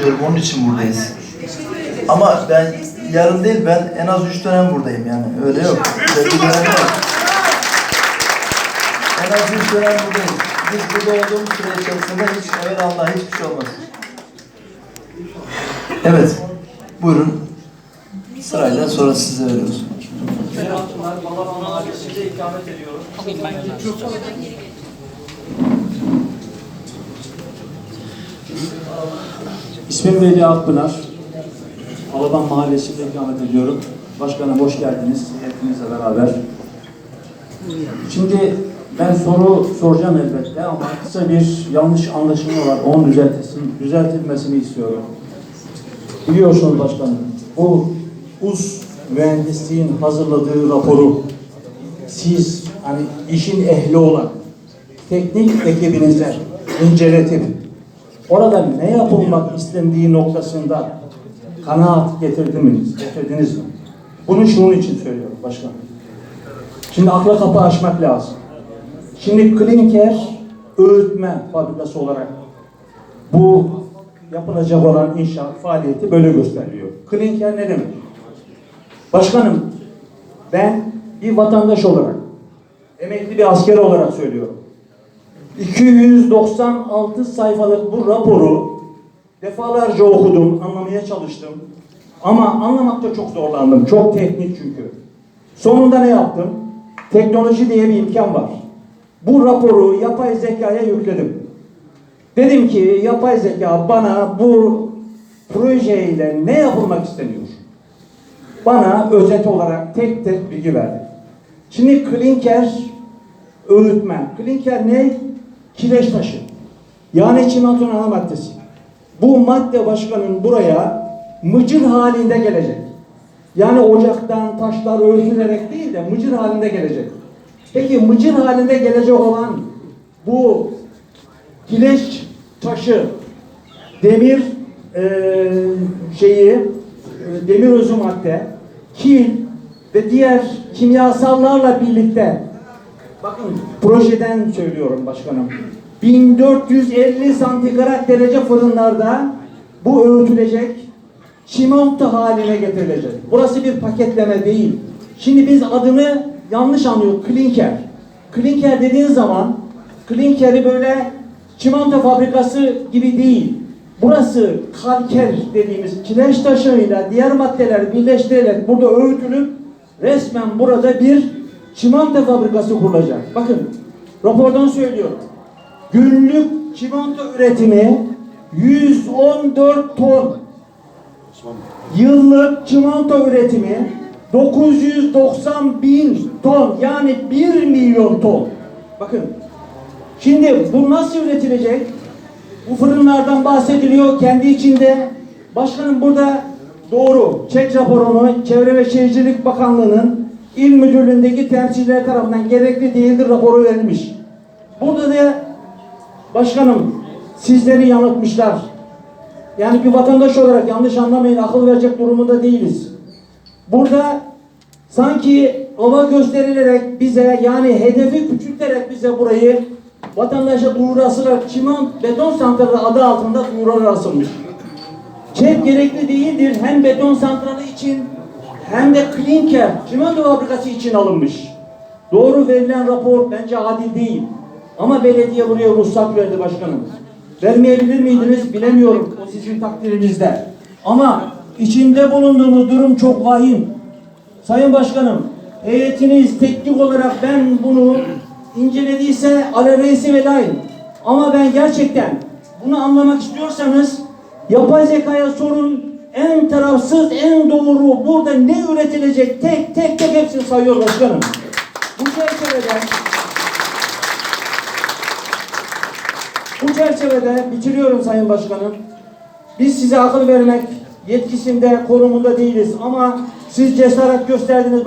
düşünüyorum. Onun için buradayız. Ama ben yarın değil ben en az üç dönem buradayım yani. Öyle yok. Öyle bir dönem yok. En az üç dönem buradayız. Biz burada olduğumuz süre içerisinde hiç evet Allah hiçbir şey olmaz. Evet. Buyurun. Sırayla sonra size veriyoruz. Ben Altunlar, Balaban Mahallesi'nde ikamet ediyorum. İsmim Veli Akpınar. Alaban Mahallesi'nde ikamet ediyorum. Başkanım hoş geldiniz hepinizle beraber. Şimdi ben soru soracağım elbette ama kısa bir yanlış anlaşılma var. Onun düzeltilsin, düzeltilmesini istiyorum. Biliyorsunuz başkanım, bu uz mühendisliğin hazırladığı raporu siz hani işin ehli olan teknik ekibinize inceletip orada ne yapılmak istendiği noktasında kanaat getirdiniz, getirdiniz mi? Bunu şunun için söylüyorum başkanım. Şimdi akla kapı açmak lazım. Şimdi klinker öğütme fabrikası olarak bu yapılacak olan inşaat faaliyeti böyle gösteriliyor. Klinker ne demek? Başkanım ben bir vatandaş olarak emekli bir asker olarak söylüyorum. 296 sayfalık bu raporu defalarca okudum, anlamaya çalıştım. Ama anlamakta çok zorlandım. Çok teknik çünkü. Sonunda ne yaptım? Teknoloji diye bir imkan var. Bu raporu yapay zekaya yükledim. Dedim ki yapay zeka bana bu projeyle ne yapılmak isteniyor? Bana özet olarak tek tek bilgi verdi. Şimdi klinker öğütme. Klinker ne? Kireç taşı. Yani çimentonun ana maddesi. Bu madde başkanın buraya mıcır halinde gelecek. Yani ocaktan taşlar öğütülerek değil de mıcır halinde gelecek. Peki mıcır halinde gelecek olan bu kireç taşı demir eee, şeyi e, demir özü madde, kil ve diğer kimyasallarla birlikte bakın projeden söylüyorum başkanım. 1450 santigrat derece fırınlarda bu öğütülecek, çimento haline getirilecek. Burası bir paketleme değil. Şimdi biz adını yanlış anlıyoruz. Klinker. Klinker dediğin zaman klinkeri böyle çimento fabrikası gibi değil. Burası kalker dediğimiz kireç taşıyla diğer maddeler birleştirilerek burada öğütülüp resmen burada bir çimento fabrikası kurulacak. Bakın rapordan söylüyorum. Günlük çimento üretimi 114 ton. Yıllık çimento üretimi 990 bin ton yani 1 milyon ton. Bakın şimdi bu nasıl üretilecek? Bu fırınlardan bahsediliyor kendi içinde. Başkanım burada doğru. Çek raporunu Çevre ve Şehircilik Bakanlığı'nın il müdürlüğündeki temsilciler tarafından gerekli değildir raporu verilmiş. Burada da başkanım sizleri yanıltmışlar. Yani bir vatandaş olarak yanlış anlamayın akıl verecek durumunda değiliz. Burada sanki ova gösterilerek bize yani hedefi küçülterek bize burayı vatandaşa duyurasılar çimen beton santralı adı altında duyurular asılmış. Çep gerekli değildir hem beton santralı için hem de klinker çimento fabrikası için alınmış. Doğru verilen rapor bence adil değil. Ama belediye buraya ruhsat verdi başkanım. Vermeyebilir miydiniz bilemiyorum. O sizin takdirinizde. Ama içinde bulunduğumuz durum çok vahim. Sayın Başkanım, heyetiniz teknik olarak ben bunu incelediyse aleveysi velayım. Ama ben gerçekten bunu anlamak istiyorsanız yapay zekaya sorun en tarafsız, en doğru burada ne üretilecek tek tek tek hepsini sayıyor başkanım. Bu çerçevede bu çerçevede bitiriyorum Sayın Başkanım. Biz size akıl vermek yetkisinde, konumunda değiliz ama siz cesaret gösterdiniz.